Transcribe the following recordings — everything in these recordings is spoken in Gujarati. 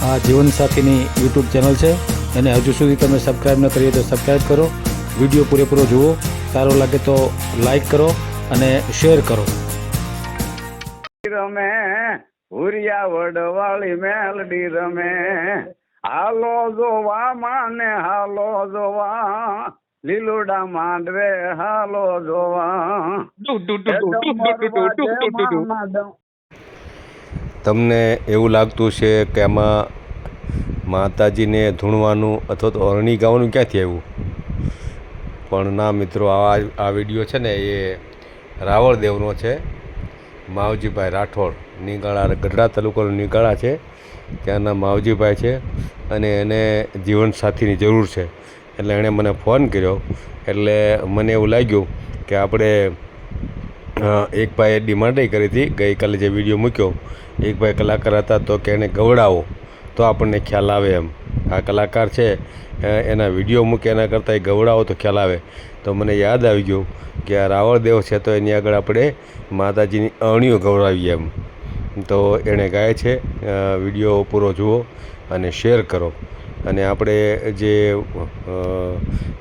આ જીવનસાથીની યુટ્યુબ ચેનલ છે અને હજુ સુધી તમે સબસ્ક્રાઈબ ન કરીએ તો સબસ્ક્રાઈબ કરો વીડિયો પૂરેપૂરો જુઓ સારો લાગે તો લાઈક કરો અને શેર કરો રમે હુરિયા વડવાળી મેલડી રમે હાલો જોવા માને હાલો જોવા લીલોડા માંડવે હાલો જોવા તમને એવું લાગતું છે કે આમાં માતાજીને ધૂણવાનું અથવા તો અરણી ગાવાનું ક્યાંથી આવ્યું? પણ ના મિત્રો, આ આ વીડિયો છે ને એ રાવળ દેવનો છે. માવજીભાઈ રાઠોડ, નીગાળા, ગઢડા તાલુકાનો નીગાળા છે. ત્યાંના માવજીભાઈ છે અને એને જીવનસાથીની જરૂર છે. એટલે એણે મને ફોન કર્યો. એટલે મને એવું લાગ્યું કે આપણે એક ભાઈએ ડિમાન્ડ કરી હતી. ગઈકાલે જે વીડિયો મૂક્યો, એક ભાઈ કલાકાર હતા તો કે એને ગવડાવો, તો આપણને ખ્યાલ આવે એમ. આ કલાકાર છે એના વીડિયો મૂકે એના કરતાં એ ગવડાવો તો ખ્યાલ આવે. તો મને યાદ આવી ગયું કે આ રાવણ દેવ છે તો એની આગળ આપણે માતાજીની અણીઓ ગવડાવીએ એમ. તો એણે ગાય છે વીડિયો પૂરો જુઓ અને શેર કરો. અને આપણે જે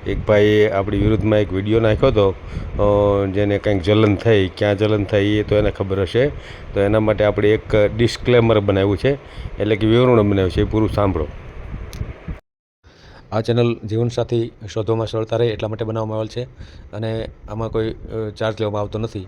એક ભાઈએ આપણી વિરુદ્ધમાં એક વીડિયો નાખ્યો હતો જેને કંઈક જલન થઈ, ક્યાં જલન થઈ એ તો એને ખબર હશે. તો એના માટે આપણે એક ડિસ્ક્લેમર બનાવ્યું છે, એટલે કે વિવરણ બનાવ્યું છે, એ પૂરું સાંભળો. આ ચેનલ જીવનસાથી શોધવામાં સરળતા રહે એટલા માટે બનાવવામાં આવેલ છે, અને આમાં કોઈ ચાર્જ લેવામાં આવતો નથી.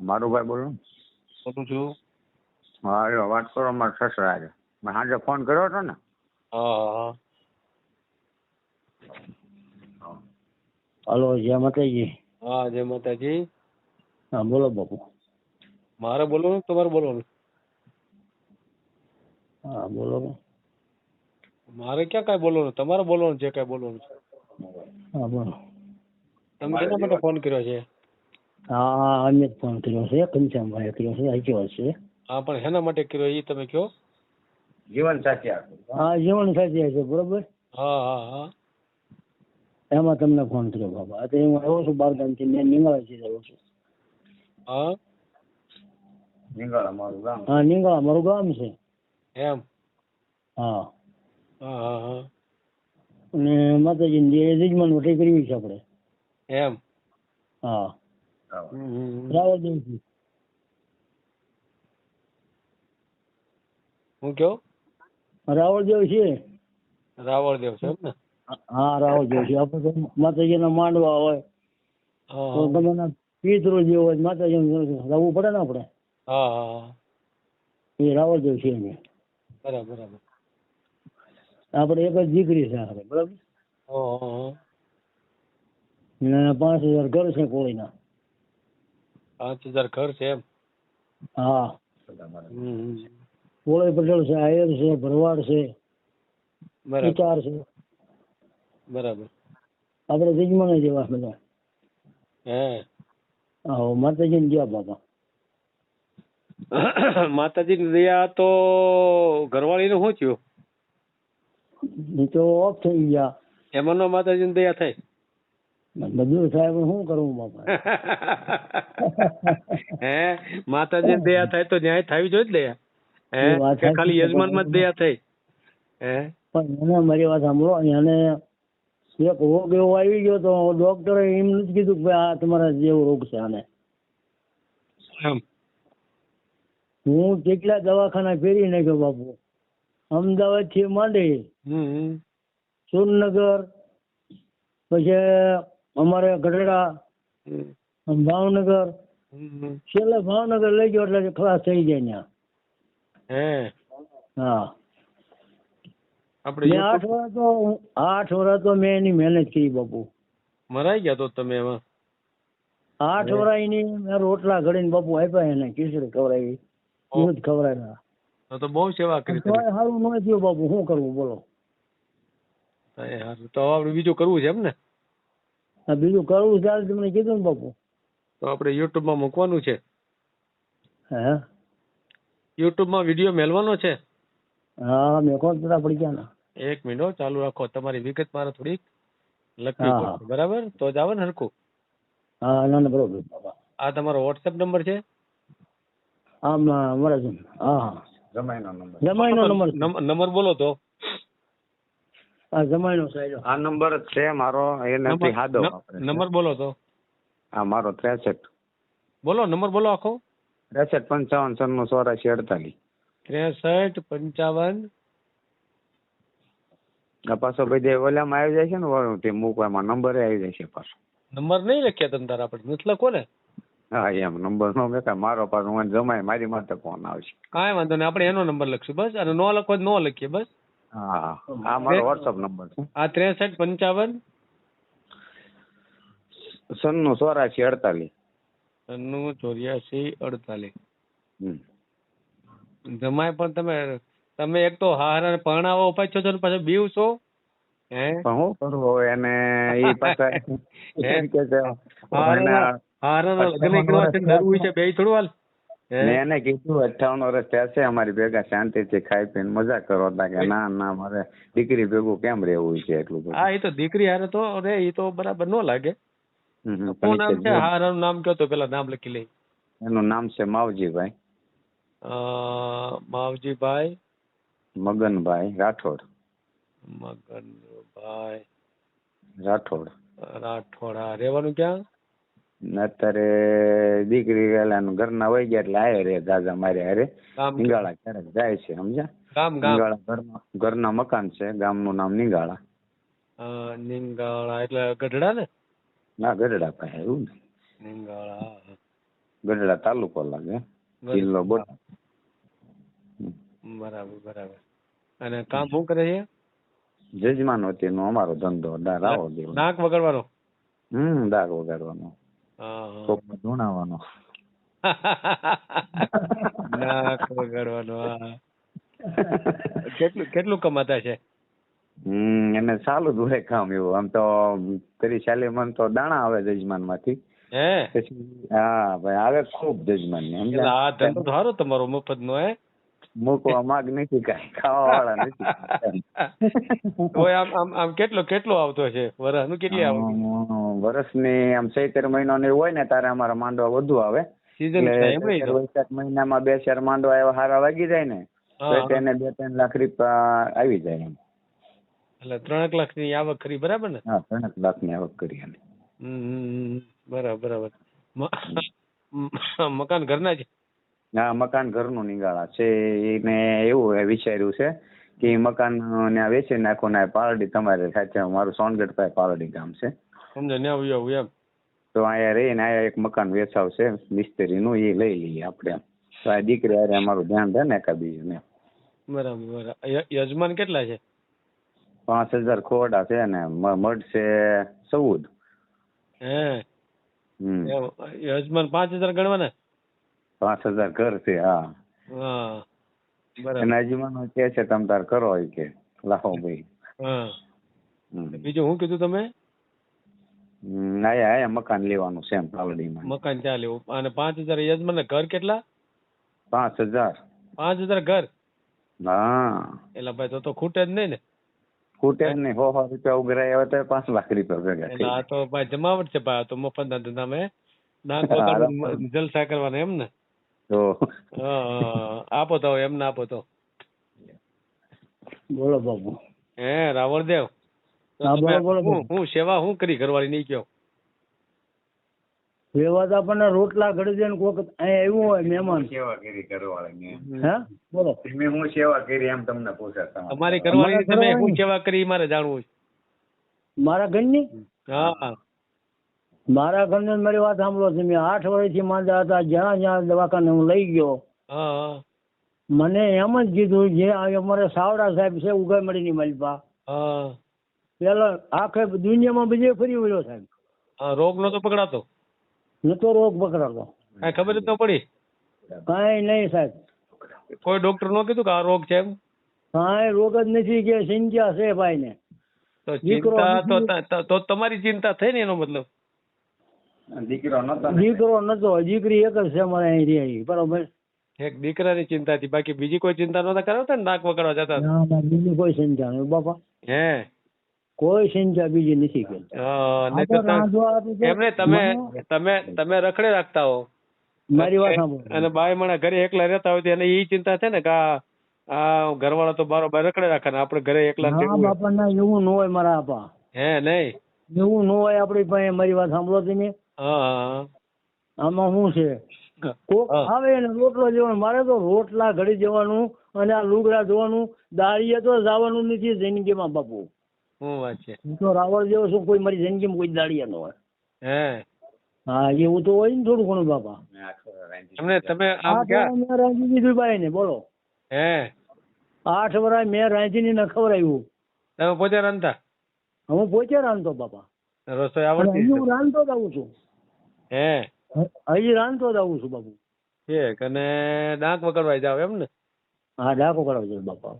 મારું ભાઈ બોલો. બોલું છું. હા એ વાત કરો મારા સસરા છે મેં સાંજે ફોન કર્યો હતો ને. હા હલો જય માતાજી. હા જય માતાજી. હા બોલો બાપુ. મારે બોલવાનું તમારે બોલવાનું. હા બોલો. મારે ક્યાં કાંઈ બોલવાનું? તમારે બોલવાનું જે કાંઈ બોલવાનું છે. હા બોલો. તમે શેના માટે ફોન કર્યો છે? હા અમે જ ફોન કર્યો છે ઘનશ્યામભાઈએ કર્યો છે સાચી વાત છે? હા પણ શેના માટે કર્યો એ તમે કહો જીવન સાચી હા જીવન સાચી છે બરોબર? હા હા હા. એમાં તમને ફોન કર્યો બાબા અત્યારે હું આવ્યો છું બારગામથી મેં નિંગાળાથી આવ્યો છું. હા? નિંગાળા મારું ગામ. હા નિંગાળા મારું ગામ છે. એમ? હા. હા હા હા. અને માતાજીની જે યજમાન વટી કરવી છે આપણે. એમ? હા. રાવળ હું કયો? રાવળ દેવ છે. રાવળ દેવ છે એમ ને? હા રાવળ દેવ છે. આપણે માતાજીના માંડવા હોય. હા. તો હા પિતૃ જે હોય માતાજી રહેવું પડે ને આપણે? હા હા હા. એ રાવળ દેવ છે એને. બરાબર બરાબર. આપણે એક જ દીકરી છે આપણે બરાબર? ને પાંચ હજાર ઘર છે કોળીના. પાંચ હજાર ઘર છે એમ. હા. પોળે. પટેલ છે આયર છે ભરવાડ છે ઉતાર છે. બરાબર. આપણે જજમાન જેવા બધા. હે. હા માતાજી ને ગયા બાપા. માતાજી દયા તો ઘરવાળી નું શું થયું? તો ઓફ થઈ ગયા. એમાં નો માતાજી દયા થઈ? બધું સાહેબ શું કરવું બાપા? હે? માતાજી દયા થાય તો ન્યાય થવી જોઈએ દયા. હે? ખાલી યજમાનમાં દયા થઈ. હે? પણ એને મારી વાત સાંભળો એને એક રોગ એવો આવી ગયો તો ડોક્ટરે એમ નથી કીધું કે આ તમારા જેવો રોગ છે આને. હું કેટલા દવાખાના ફેરી નાખ્યો બાપુ? અમદાવાદથી માંડી. સુરનગર પછી અમારે ગઢડા ભાવનગર છેલ્લે ભાવનગર લઈ ગયો એટલે ખલાસ થઈ જાય ત્યાં. હે. હા. આપણે આઠ વર્ષ તો આઠ વર્ષ તો મેં એની મહેનત કરી બાપુ. મરાઈ ગયા તો તમે એમાં આઠ વર્ષ એની મેં રોટલા ઘડીને બાપુ આપ્યા એને ખીચડી ખવડાવી. દૂધ ખવડાવ્યા. તો તો બહુ સેવા કરી સારું ન થયું બાપુ શું કરવું બોલો. તો હવે આપણે બીજું કરવું છે એમ ને? આ બીજું કરવું ત્યારે તમને કીધું ને બાપુ. તો આપણે યુટ્યુબમાં મૂકવાનું છે. હે યુટ્યુબમાં વીડિયો મેળવાનો છે? હા મેં કોણ તરા પડી ગયા ને એક મિનિટ ચાલુ રાખો. તમારી વિગત મારે થોડીક લખવી હા, હા. પડશે બરાબર? તો જ આવે ને હરખું? હા ના ના બરોબર બાબા આ તમારો વોટ્સએપ નંબર છે? આમ મારા હા હા. જમાઈનો નંબર. જમાઈનો નંબર નંબર બોલો તો. હા જમાઈનો સાહેબ આ નંબર જ છે મારો એ નંબર હાદો. નંબર બોલો તો. આ મારો ત્રેસઠ. બોલો નંબર બોલો આખો. ત્રેસઠ પંચાવન સન્નું ચોરાશી અડતાલીસ. ત્રેસઠ પંચાવન. આ પાછો બધે ઓલામાં આવી જાય છે ને તે મૂકવામાં નંબર આવી જાય છે પાછો. નંબર નહીં લખ્યા તમે તારા આપણે નથી લખો ને? હા એમ નંબર નો મેં કાંઈ મારો પાછો જમાય મારી માથે ફોન આવશે. કાંઈ વાંધો નહીં આપણે એનો નંબર લખશું. બસ અને નો લખો તો નો લખીએ બસ. હા. આ મારો વોટ્સઅપ નંબર છે. આ ત્રેસઠ પંચાવન? સન્નું ચોરાશી અડતાલીસ. નું ચોર્યાસી અડતાલીસ. હમ. જમાય પણ તમે તમે એક તો હાર પરણાવો ઉપાય છો ને પાછા બીવ છો? હે? હું કરું હવે એને એ પાછા એમ કે છે એને લગ્ન કરવા છે ડરવું છે બે થોડું હાલ? મેં એને કીધું અઠાવન વર્ષ થયા છે અમારી ભેગા શાંતિથી ખાઈ પીને મજા કરો કે ના ના મારે દીકરી ભેગું કેમ રહેવું છે એટલું બધું? હા એ તો દીકરી હારે તો રે એ તો બરાબર ન લાગે. નામ છે? હારાનું નામ કયો તો પેલા નામ લખી લઈ. એનું નામ છે માવજીભાઈ. અ, માવજીભાઈ. મગનભાઈ રાઠોડ. મગનભાઈ. રાઠોડ. રાઠોડ રહેવાનું ક્યાં? અત્યારે દીકરી વેલાનું ઘરના વહી ગયા એટલે આયે રે દાદા મારે હારે. નિંગાળા ક્યારેક જાય છે સમજ્યા? ગામ ગામ. નિંગાળા ઘરના ઘરના મકાન છે ગામનું નામ નિંગાળા. નિંગાળા એટલે ગઢડા ને? ના ગઢડા પાસે એવું ને. નિંગાળા ગઢડા તાલુકો લાગે. જિલ્લો બોટાદ. બરાબર બરાબર. અને કામ શું કરે છે? જજમાન વતીનો અમારો ધંધો રાવો દેવો. નાક વગાડવાનો? હમ દાગ વગાડવાનો. હા. ધૂણાવાનો નાક વગાડવાનો કેટલું કેટલું કમાતા છે? હમ એને સારું જ હોય કામ એવું. આમ તો કરી ચાલી મન તો દાણા આવે જજમાનમાંથી હે? પછી હા ભાઈ આવે ખૂબ જજમાન ને આ ધંધો સારો તમારો મફત નો હે? મૂકવા માંગ નથી કાંઈ ખાવા વાળા નથી. કોઈ આમ આમ આમ કેટલો કેટલો આવતો છે વરસનું કેટલી આવે અમ, વર્ષની આમ ચૈતર મહિનો ને હોય ને તારે અમારા માંડવા વધુ આવે. સીઝન વૈશાખ મહિનામાં બે ચાર માંડવા એવા હારા વાગી જાય ને તો તેને બે ત્રણ લાખ રૂપિયા આવી જાય એમ. એટલે ત્રણેક લાખની આવક કરી બરાબર ને? હા ત્રણેક લાખની આવક કરી એને. બરાબર બરાબર. મકાન ઘરના છે હા મકાન ઘરનું નિગાળા છે. એને એવું વિચાર્યું છે કે મકાન ને વેચી નાખો ને આ પારડી તમારે સાચે મારું સોનગઢ પાસે પારડી ગામ છે. સમજો ને એમ? તો અહીંયા રહીને અહીંયા એક મકાન વેચાવશે મિસ્ત્રીનું એ લઈ લઈએ આપણે એમ. તો આ દીકરી હારે અમારું ધ્યાન રહે ને એક બીજું ને બરાબર યજમાન કેટલા છે? પાંચ હજાર ખોડા છે ને મઢ છે ચૌદ. હે? યજમાન પાંચ હજાર ગણવાના? પાંચ હજાર ઘર છે હા. હા એના હજુમાનો કે છે તમ તાર કરો એ કે. લાવો ભાઈ. બીજું શું કીધું તમે? આયા આયા મકાન લેવાનું છે એમ પાલડીમાં મકાન લેવું? અને પાંચ હજાર યજમાન ઘર કેટલા? પાંચ હજાર. પાંચ હજાર ઘર? હા. એટલે ભાઈ તો તો ખૂટે જ નહીં ને. ખૂટે જ નહીં. સો સો રૂપિયા ઉઘરાય હવે તો પાંચ લાખ રૂપિયા ભેગા આ તો ભાઈ જમાવટ છે ભાઈ. તો મફત ના ધંધામાં જલસા કરવાના એમ ને. તો. આપો તો એમ ના આપો તો. બોલો બાપુ હે રાવણદેવ. હા, સેવા હું કરી ઘરવાળી નહીં કયો? સેવા તો આપણને રોટલા ઘડી દે ને કોક અહીંયા આવ્યું હોય મહેમાન. સેવા કરી ઘરવાળાની હે? બોલો. તમે હું સેવા કરી એમ તમને પૂછા તમારી. ઘરવાળી તમે હું સેવા કરી મારે જાણવું છે. મારા ઘરની? હા. મારા ઘરને મારી વાત સાંભળો છે. મેં આઠ વર્ષથી માંદા હતા. જ્યાં જ્યાં દવાખાને હું લઈ ગયો. હા હા. મને એમ જ કીધું જે અમારે સાવડા સાહેબ છે ઉગામડીની માલિપા. હા. પેલા આખે દુનિયામાં બીજે ફરી વળ્યો સાહેબ. રોગ નતો પકડાતો? નતો રોગ પકડાતો. કઈ ખબર જ ન પડી? કઈ નહીં સાહેબ. કોઈ ડોક્ટર નો કીધું કે આ રોગ છે એમ? કાંઈ રોગ જ નથી કે સિંચા છે ભાઈ ને તો ચિંતા તો. ત- તો તમારી ચિંતા થઈ ને એનો મતલબ? દીકરો નતો દીકરો નતો દીકરી એક જ છે મારે અહીં રહી. બરોબર? એક દીકરાની ચિંતા હતી. બાકી બીજી કોઈ ચિંતા નતા કરાવતા ને? નાક વગાડવા જતા હતા? ના ના બીજી કોઈ ચિંતા નહીં બાપા હે? કોઈ ચિંતા બીજી નથી કે હા, એમને તમે તમે તમે રખડે રાખતા હો. મારી વાત સાંભળો. અને બાય માણા ઘરે એકલા રહેતા હોય તો એને એ ચિંતા છે ને કે આ ઘરવાળા તો બારો બાર રખડે રાખે ને આપણે ઘરે એકલા. બાપા ના એવું ન હોય મારા આપા. હે નહીં? એવું ન હોય આપણી પાસે મારી વાત સાંભળો તમે. હા હા આમાં શું છે? કોક. આવે ને રોટલો જેવાનો મારે તો રોટલા ઘડી જવાનું અને આ લુગડા ધોવાનું દાળીએ તો જવાનું નથી જિંદગીમાં બાપુ. શું વાત છે? હું તો રાવળ જેવો છું કોઈ મારી જિંદગીમાં કોઈ દાળીએ ન હોય. હે. હા એવું તો હોય ને થોડું ઘણું બાપા. તમને તમે આમ આઠ ક્યાં? મેં રાંધી દીધું ભાઈ ને બોલો. હે. આઠ વર્ષ મેં રાંધીને ન ખવડાવ્યું. તમે પોતે રાંધતા? હું પોતે રાંધતો બાપા. રસોઈ આવડતી હું રાંધતો જ આવું છું. હે. હજી રાંધતો જ આવું છું બાપુ. ઠીક અને ડાંક વગાડવા જાવ એમ ને? હા ડાક વગાડવા જાવ બાપા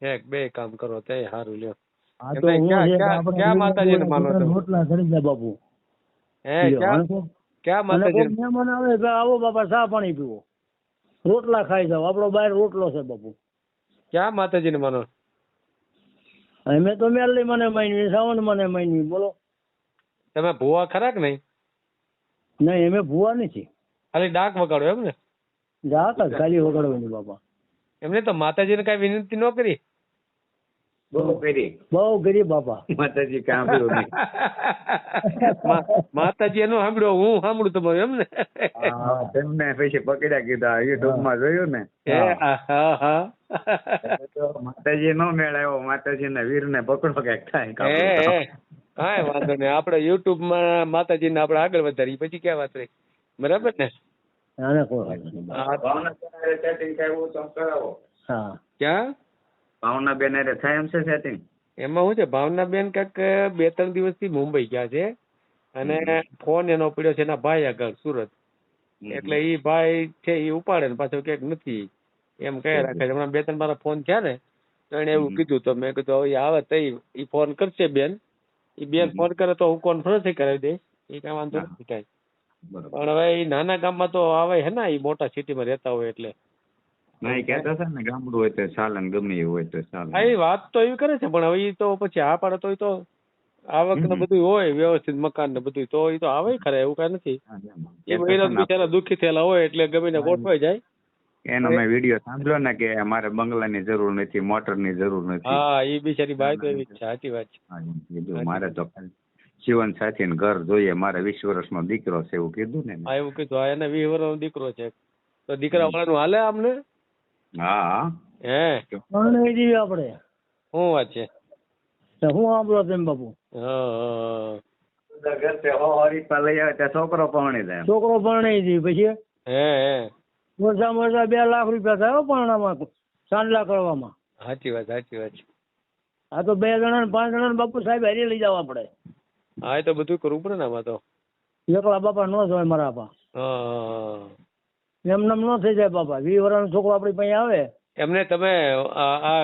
ઠીક બે કામ કરો તે સારું લ્યો. ક્યાં- માતાજીને માનો છો? રોટલા કરી દે બાપુ. હે ક્યાં ક્યાં માતાજી મહેમાન આવે આવો બાપા ચા પાણી પીવો. રોટલા ખાઈ જાવ આપણો બહાર રોટલો છે બાપુ. ક્યાં માતાજીને માનો અમે તો મેરલી મને માનવી સાવન મને માનવી બોલો. તમે ભૂવા ખરા કે નહીં? નહીં એમે ભૂવા નથી ખાલી ડાક વગાડો એમ ને ડાક જ ખાલી વગાડવાની બાપા. એમને તો માતાજીને કઈ વિનંતી ન કરી? બહુ કરી. બહુ ગરીબ બાપા. માતાજી કર્યું નહીં. માતાજી એનું સાંભળ્યો હું સાંભળું તમારું એમ ને હા, તેમને પછી પકડ્યા કીધા યુટ્યુબમાં જોયું ને? માતાજી નો મેળ આવ્યો માતાજી ને વીર ને પકડો કંઈક થાય હે વાંધો નહીં. આપણે યુટ્યુબમાં માતાજીને આપણે આગળ વધારી પછી ક્યાં વાત રહી? બરાબર ને? ભાવના બેન ક્યાં? ભાવના બેન થાય એમ છે સેટિંગ એમાં શું છે? ભાવનાબેન કાંઈક બે ત્રણ દિવસથી મુંબઈ ગયા છે. અને ફોન એનો પડ્યો છે એના ભાઈ આગળ સુરત. એટલે ઈ ભાઈ છે ઈ ઉપાડે ને પાછો ક્યાંક નથી. એમ કહે રાખે છે. હમણાં બે ત્રણ મારા ફોન થયા ને તો એને એવું કીધું તો મેં કીધું હવે આવે તો ઈ ફોન કરશે બેન. ઈ બેન. ફોન કરે તો હું કોન્ફરન્સ કરાવી દે એ કઈ વાંધો નથી કઈ. પણ હવે એ નાના ગામમાં તો આવે હે ને એ મોટા સિટીમાં રહેતા હોય એટલે. ના એ કહેતા હતા ને ગામડું હોય તો ચાલે ગમે એવું હોય તો ચાલે. ઈ વાત તો એવી કરે છે પણ હવે ઈ તો પછી આ પાડે તો ઈ તો આવક ને બધું હોય વ્યવસ્થિત મકાન ને બધું તો એ તો આવે ખરા એવું કઈ નથી. એ મહિલા બિચારા દુઃખી થયેલા હોય એટલે ગમે ને. ગોઠવાઈ જાય. એનો મેં વીડિયો સાંભળ્યો ને કે અમારે બંગલાની જરૂર નથી મોટરની જરૂર નથી. હા એ બિચારી બાઈ તો એવી છે સાચી વાત છે. હા, એમ કીધું મારે તો જીવન સાથી ને ઘર જોઈએ મારે વીસ વર્ષનો દીકરો છે એવું કીધું ને હા એવું કીધું હા એને વીસ વર્ષનો દીકરો છે. તો દીકરા વાળાનું હાલે આમને? હા હા. પરણાવી આપણે શું વાત છે? તો હું સાંભળો તેમ બાપુ. હા, છોકરો પરણી જાય છોકરો પરણી જાય પછી? હે હે. ઓછામાં મોટા બે લાખ રૂપિયા થાય હો પરણામાં ચાંદલા કરવામાં સાચી વાત સાચી વાત. હા આ તો બે જણા ને પાંચ જણા ને બાપુ સાહેબ હેરી લઈ જવા પડે. હા એ તો બધું કરવું પડે ને આમાં તો. એકલા બાપા નો જોય મારા બાપા એમને એમ ન થઈ જાય બાપા. વી વર્ષનો છોકરો આપણી પાસે આવે. એમને તમે આ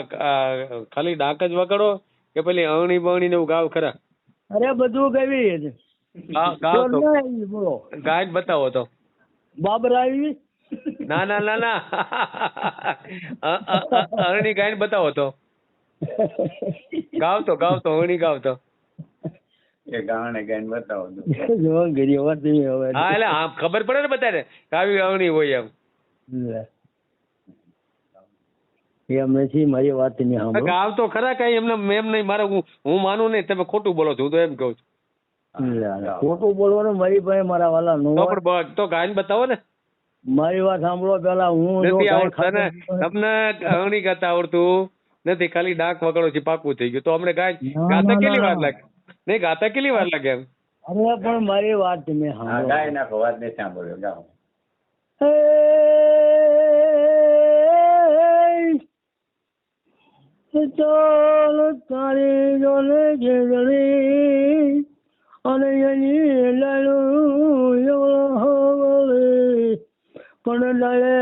ખાલી ડાક જ વગાડો કે પેલી અવણી બવણી ને એવું ગાવ ખરા? અરે બધું ગાવ ગાવ તો. બોલો. ગાય બતાવો તો. બાબર આવી? ના ના ના ના. અ- અ- અ- અરણી ગાઈને બતાવો તો. ગાવ તો ગાવ તો અરણી ગાવતો. એ ગાણે ગાઈને બતાવો તો. જો હવે. હા એટલે આમ ખબર પડે ને બધાને કાવી અરણી હોય એમ. એમ નથી મારી વાત નહીં સાંભળો. ગાવ ખરા કઈ? એમને એમ નહીં મારે હું હું માનું નહીં તમે ખોટું બોલો છો હું તો એમ કહું છું. લે, ખોટું બોલવાનું મારી પાસે મારા વાલા નો તો તો ગાયન બતાવો ને. મારી વાત સાંભળો પેલા હું નથી આવડતું. તમને ઘણી ગાતા આવડતું? નથી ખાલી ડાક વગાડો છે પાકું થઈ ગયું. તો અમને ગાય ગાતા કેટલી વાર લાગે? નહીં ગાતા કેટલી વાર લાગે એમ? અરે પણ મારી વાત તમે સાંભળો. ગાય નાખો વાત નહીં સાંભળ્યો ગાઓ. ચાલ તારી જોને ઘેરણી અને એની હવળે પણ ડાળે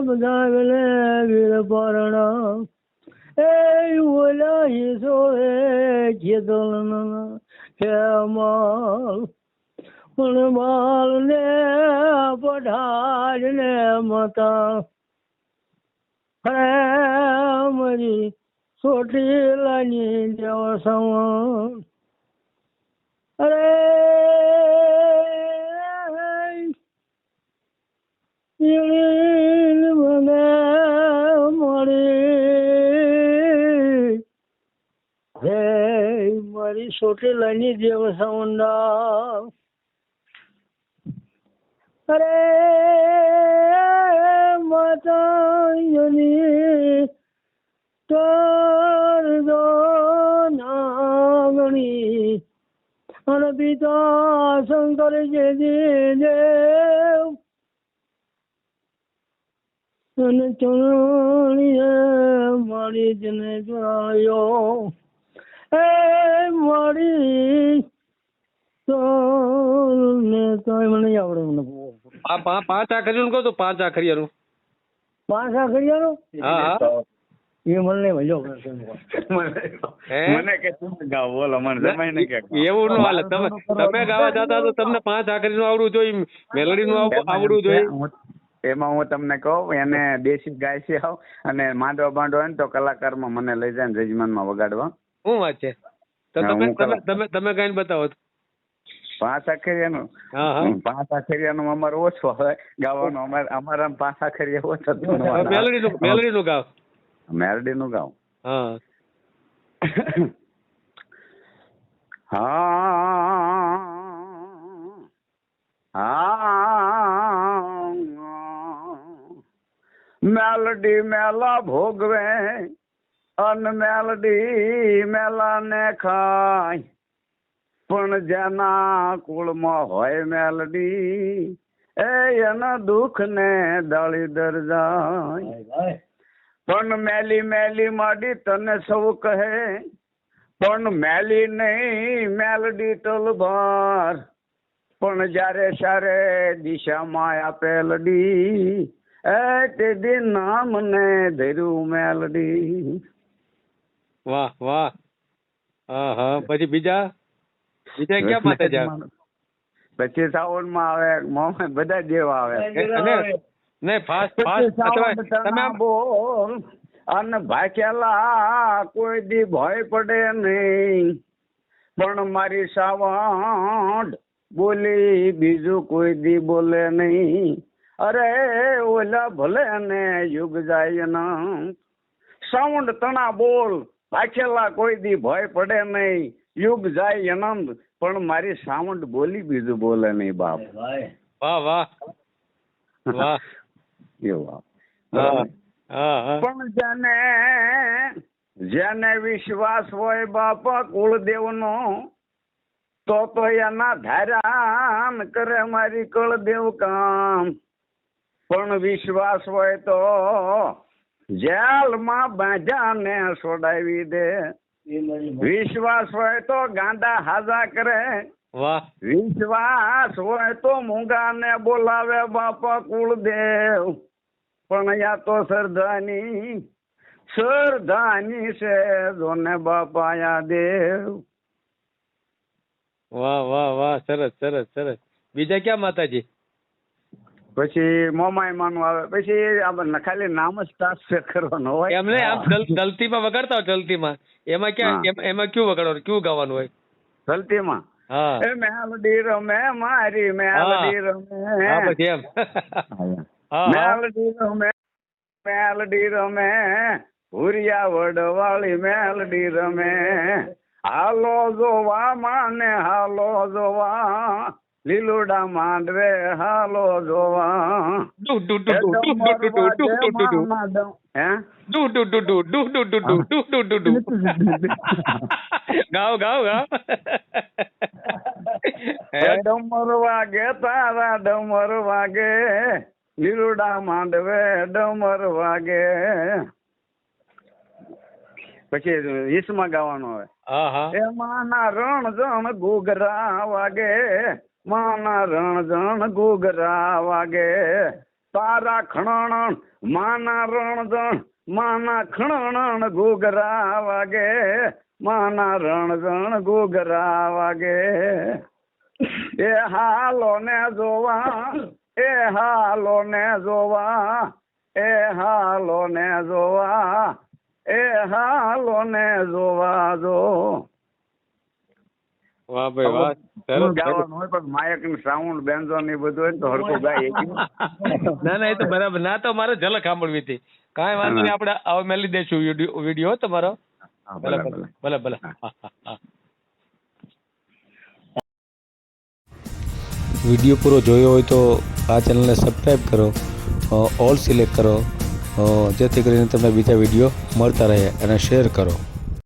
બધા વેલે વીર પરણા. એ ઓલા હિસો એ ખેતલ હે માલ. પણ માલ ને પઢાર ને મતા. હે મરી ચોટીલાની દેવ સમ અરે મને મળી. હે, મારી ચોટીલાની દેવ સવંડા અરે માતાની તર દો નાગણી અને પિતા શંકર જે દેવ અને ચરણીએ મારી જને જાયો એ મારી ને તો મને નહીં આવડે મને આ પાંચ આખરીનું કહો તો પાંચ આખરીયાનું પાંચ આખરિયાનો હા હા. એ મને નહીં મળ્યો મને કે તમે ગાઓ બોલો મને જમાઈ ને કે એવું નો હાલે. તમે તમે ગાવા જતા તો તમને પાંચ આખરીનું આવડવું જોઈએ મેલોડીનું આવ- આવડવું જોઈએ. એમાં હું તમને કહું એને દેશી ગાય છે આવ. અને માંડવા બાંડવા ને તો કલાકારમાં મને લઈ જાય ને રજમાનમાં વગાડવા. શું વાત છે? તો તમે તમે તમે તમે ગાઈને બતાવો પાંચ આખરિયાનું. પાંચ આખરિયાનું અમારે ઓછો હવે ગાવાનું અમારે અમારા પાંચ આખરિયા ઓછો મેલોડીનું મેલોડીનું ગાવ. મેરડીનું ગાવ. હા. હા. મેલડી મેલા ભોગવે અન મેલડી મેલા ને ખાય. પણ જેના કુળમાં હોય મેલડી એ એના દુઃખ ને દાળી દર જાય. પણ મેલી મેલી માડી તને સૌ કહે પણ મેલી નહીં મેલડી તલભાર પણ જ્યારે સારે દિશામાં આપેલડી તે દી નામ ને ધર્યું મેલડી. વાહ વાહ. હા હા. પછી બીજા? બીજા ક્યાં માટે જા? પછી સાવનમાં આવે મોહમ્મદ બધા જેવા આવે. નહીં ફાસ્ટ ફાસ્ટ તમે બોલ. અને ભાગ્યેલા કોઈ દી ભય પડે નહીં. પણ મારી સાવણ બોલી બીજું કોઈ દી બોલે નહીં. અરે ઓલા ભલે ને યુગ જાય ના. સાઉન્ડ તણા બોલ પાછેલા કોઈ દી ભય પડે નહીં. યુગ જાય અનંત પણ મારી સાઉન્ડ બોલી બીજું બોલે નહીં બાપ. વાહ વાહ. વાહ. એવું હા હા હા. પણ જેને જેને વિશ્વાસ હોય બાપા કુળદેવ નો તો તો એના ધારાન કરે મારી કુળદેવ કામ. પણ વિશ્વાસ હોય તો જેલમાં બાંધાને છોડાવી દે. વિશ્વાસ હોય તો ગાંડા હાજા કરે. વિશ્વાસ હોય તો મૂંગાને બોલાવે બાપા કુળદેવ. પણ યા તો સરદાની સરદાની છે જોને બાપા યા દેવ. વાહ વાહ વાહ સરસ સરસ સરસ. બીજા ક્યાં માતાજી? પછી મોમાય માનું આવે. પછી આપણે ખાલી નામ જ ટ્રાન્સફર કરવાનો હોય. એમને આમ દલ- દલતીમાં વગાડતા હોય દલતીમાં એમાં ક્યાં એમાં કયું વગાડવાનું કયું ગાવાનું હોય? ચલતીમાં? હા. એ મેલડી રમે મારી મેલડી હા. રમે પછી એમ. હા. હા મેલડી રમે મેલડી રમે ભૂરિયા વડવાળી મેલડી રમે હાલો જોવા માને હાલો જોવા લીલુડા માંડવે હાલો જોવા ગાવ ગાવ ગાવ ડમર વાગે તારા ડમર વાગે લીલુડા માંડવે ડમર વાગે પછી ઈસમાં ગાવાનું હવે એમાં ના રણ જણ ઘૂઘરા વાગે માના રણ જણ ગુગરા વાગે. તારા ખણણ, માના રણજણ માના ખણણ ઘોઘરા વાગે. માના રણજણ ઘોઘરા વાગે. એ હાલો ને જોવા, એ હાલો ને જોવા, એ હાલો ને જોવા, એ હાલો ને જોવા જો. વાહ ભાઈ વાહ સરસ સરસ. ગાવાનું હોય પણ માયક ને સાઉન્ડ બેન્જો ને બધું હોય તો હરખું ગાય ના ના એ તો બરાબર. ના તો મારે ઝલક સાંભળવી હતી. કાંઈ વાંધો નહીં આપણે હવે મેલી દઈશું વીડિયો વીડિયો તમારો. ભલે ભલે. વીડિયો પૂરો જોયો હોય તો આ ચેનલને સબસ્ક્રાઈબ કરો ઓલ સિલેક્ટ કરો જેથી કરીને તમને બીજા વીડિયો મળતા રહે અને શેર કરો.